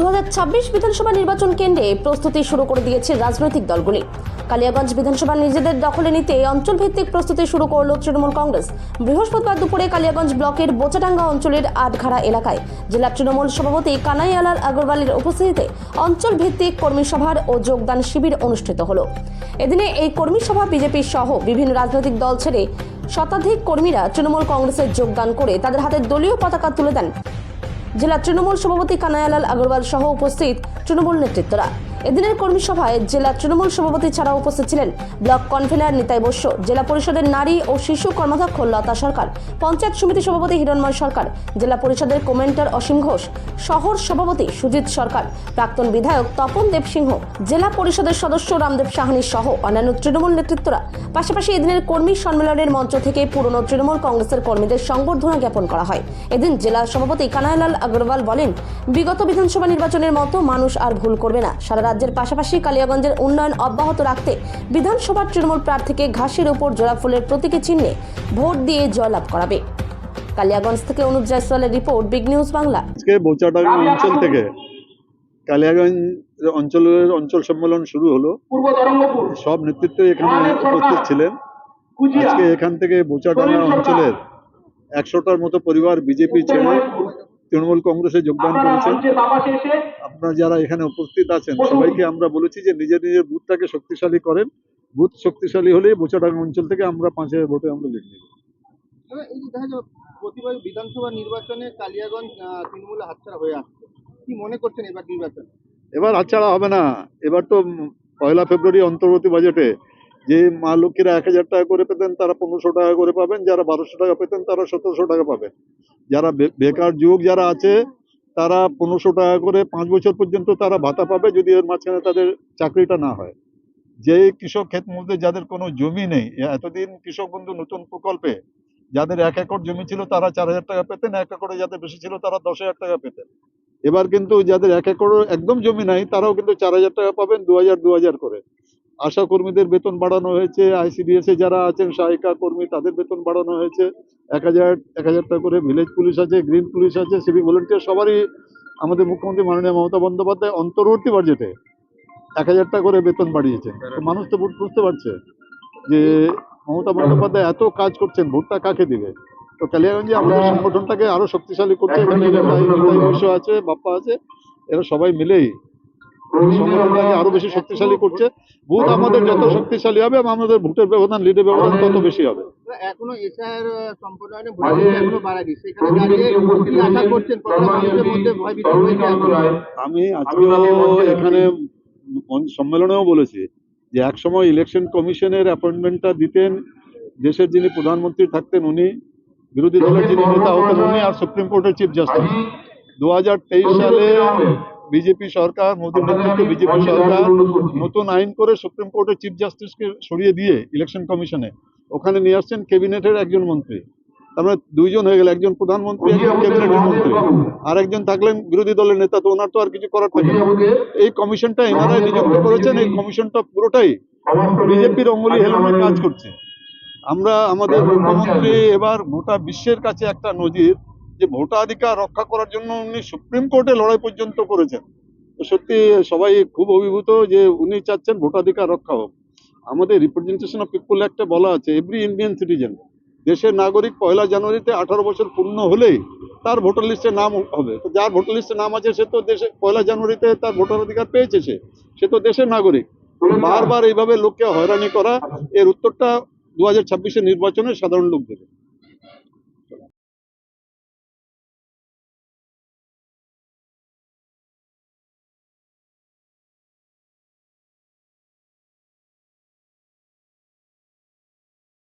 দু হাজার ছাব্বিশ বিধানসভা নির্বাচন কেন্দ্রে প্রস্তুতি শুরু করে দিয়েছে রাজনৈতিক দলগুলি। কালিয়াগঞ্জ বিধানসভা নিজেদের দখলে নিতে অঞ্চলভিত্তিক প্রস্তুতি শুরু করল তৃণমূল কংগ্রেস। বৃহস্পতিবার দুপুরে কালিয়াগঞ্জ ব্লকের বোচাডাঙ্গা অঞ্চলের আটঘাড়া এলাকায় জেলা তৃণমূল সভাপতি কানাইয়ালাল আগরওয়ালের উপস্থিতিতে অঞ্চলভিত্তিক কর্মী সভার ও যোগদান শিবির অনুষ্ঠিত হল। এদিনে এই কর্মী সভা বিজেপি সহ বিভিন্ন রাজনৈতিক দল ছেড়ে শতাধিক কর্মীরা তৃণমূল কংগ্রেসে যোগদান করে তাদের হাতে দলীয় পতাকা তুলে দেন। জেলা তৃণমূল সভাপতি কানায়ালাল আগরওয়াল সহ উপস্থিত তৃণমূল নেতৃত্বরা। এদিনের কর্মী সভায় জেলা তৃণমূল সভাপতি ছাড়াও উপস্থিত ছিলেন ব্লক কনভেনার নিতাই বস্য জেলা পরিষদের নারী ও শিশু কর্মাধ্যক্ষ লতা সরকার, পঞ্চায়েত সমিতি সভাপতি হিরণময় সরকার, জেলা পরিষদের কমেন্টার অসীম ঘোষ, শহর সভাপতি সুজিত সরকার, প্রাক্তন বিধায়ক তপন দেব সিংহ, জেলা পরিষদের সদস্য রামদেব সাহানি সহ অন্যান্য তৃণমূল নেতৃত্বরা। পাশাপাশি এদিনের কর্মী সম্মেলনের মঞ্চ থেকে পুরনো তৃণমূল কংগ্রেসের কর্মীদের সংবর্ধনা জ্ঞাপন করা হয়। এদিন জেলা সভাপতি কানাইলাল আগরওয়াল বলেন, বিগত বিধানসভা নির্বাচনের মতো মানুষ আর ভুল করবে না। সারা রাজ্যের পাশাপাশি কালিয়াগঞ্জের উন্নয়ন অব্যাহত রাখতে বিধানসভার তৃণমূল প্রার্থীকে ঘাসের উপর জোড়া ফুলের প্রতীকী চিহ্নে ভোট দিয়ে জয়লাভ করাবে। কালিয়াগঞ্জ থেকে অনুপ জয়সওয়ালের রিপোর্ট বিগ নিউজ বাংলা। আজকে বোচাডাঙ্গা অঞ্চল থেকে কালিয়াগঞ্জ অঞ্চলের অঞ্চল সম্মেলন শুরু হলো। পূর্ব তরঙ্গপুর সব নেতৃত্ব এখানে উপস্থিত ছিলেন। আজকে এখান থেকে বোচাডাঙ্গা অঞ্চলের একশোটার মতো পরিবার বিজেপি ছেড়ে তৃণমূল কংগ্রেসে যোগদান করেছেন। আপনারা যারা এখানে উপস্থিত আছেন সবাইকে আমরা বলেছি যে নিজের নিজের বুথটাকে শক্তিশালী করেন। বুথ শক্তিশালী হলেই বোচাডাঙ্গা অঞ্চল থেকে আমরা পাঁচ হাজার ভোটে আমরা লিড নিব। প্রতিবার বিধানসভা নির্বাচনে কালিয়াগঞ্জ তৃণমূলে হাতছাড়া হয়ে আসছে। কি মনে করছেন এবার নির্বাচন? এবার হাতছাড়া হবে না। এবার তো পয়লা ফেব্রুয়ারি অন্তর্বর্তী বাজেটে যে মা লক্ষ্মীরা এক হাজার টাকা করে পেতেন, তারা পনেরোশো টাকা করে পাবেন। যারা বারোশো টাকা পেতেন, তারা সতেরোশো টাকা পাবেন। যারা বেকার যুবক যারা আছে, তারা পনেরোশো টাকা করে পাঁচ বছর পর্যন্ত তারা ভাতা পাবে যদি এর মাঝখানে তাদের চাকরিটা না হয়। যে কৃষক ক্ষেত মধ্যে যাদের কোনো জমি নেই এতদিন কৃষক বন্ধু নতুন প্রকল্পে যাদের এক একর জমি ছিল, তারা চার হাজার টাকা পেতেন, এক একরে যাদের বেশি ছিল, তারা দশ হাজার টাকা পেতেন। এবার কিন্তু যাদের এক একর একদম জমি নাই, তারাও কিন্তু চার হাজার টাকা পাবেন, দু হাজার দু হাজার করে। আশা কর্মীদের বেতন বাড়ানো হয়েছে আইসিডিএস এ যারা আছেন সহায়িকা কর্মী তাদের বেতন বাড়ানো হয়েছে। এক হাজার এক হাজার টাকা করে ভিলেজ পুলিশ আছে গ্রিন পুলিশ আছে সিভিক ভলেন্টিয়ার সবারই আমাদের মুখ্যমন্ত্রী মাননীয় মমতা বন্দ্যোপাধ্যায় অন্তর্বর্তী বাজেটে এক হাজার টাকা করে বেতন বাড়িয়েছেন তো মানুষ তো বুঝ- বুঝতে পারছে যে মমতা বন্দ্যোপাধ্যায় এত কাজ করছেন ভোটটা কাকে দিবে? তো কালিয়াগঞ্জে আমাদের সংগঠনটাকে আরও শক্তিশালী করতে এখানে আছে বাপ্পা আছে এরা সবাই মিলেই সংগঠনটাকে আরও বেশি শক্তিশালী করছে। বুথ আমাদের যত শক্তিশালী হবে আমাদের ভোটের ব্যবধান লিডের ব্যবধান তত বেশি হবে। এখনও এসআইআর সম্পূর্ণ হয়নি ভোটার সংখ্যা এখনও দাঁড়িয়ে কি আশা করছেন মানুষের মধ্যে ভয় ভীতি হয়েছে এখন? আমি আজকেও এখানে সম্মেলনেও বলেছি যে একসময় ইলেকশন কমিশনের অ্যাপয়েন্টমেন্টটা দিতেন দেশের যিনি প্রধানমন্ত্রী থাকতেন উনি বিরোধী দলের যিনি নেতা হতেন উনি আর সুপ্রিম কোর্টের চিফ জাস্টিস দু তেইশ সালে বিজেপি সরকার মোদীর নেতৃত্বে বিজেপি সরকার নতুন আইন করে সুপ্রিম কোর্টের চিফ জাস্টিসকে সরিয়ে দিয়ে ইলেকশন কমিশনে ওখানে নিয়ে আসছেন ক্যাবিনেটের একজন মন্ত্রী। তার মানে দুইজন হয়ে গেল একজন প্রধানমন্ত্রী একজন ক্যাবিনেটের মন্ত্রী। আর একজন থাকলেন বিরোধী দলের নেতা তো ওনার তো আর কিছু করার থাকে এই কমিশনটা এনারাই নিযুক্ত করেছেন এই কমিশনটা পুরোটাই বিজেপির অঙ্গুলি হেলমেট কাজ করছে। আমরা আমাদের মুখ্যমন্ত্রী এবার গোটা বিশ্বের কাছে একটা নজির যে ভোটাধিকার রক্ষা করার জন্য উনি সুপ্রিম কোর্টে লড়াই পর্যন্ত করেছেন। তো সত্যি সবাই খুব অভিভূত যে উনি চাচ্ছেন ভোটাধিকার রক্ষা হোক। আমাদের রিপ্রেজেন্টেশন অফ পিপল একটা বলা আছে এভরি ইন্ডিয়ান সিটিজেন দেশের নাগরিক পয়লা জানুয়ারিতে আঠারো বছর পূর্ণ হলেই তার ভোটার লিস্টে নাম হবে। তো যার ভোটার লিস্টে নাম আছে, সে তো দেশে পয়লা জানুয়ারিতে তার ভোটার অধিকার পেয়েছে সে। সে তো দেশের নাগরিক। বারবার এইভাবে লোককে হয়রানি করা, এর উত্তরটা দু হাজার নির্বাচনে সাধারণ লোক দেবে।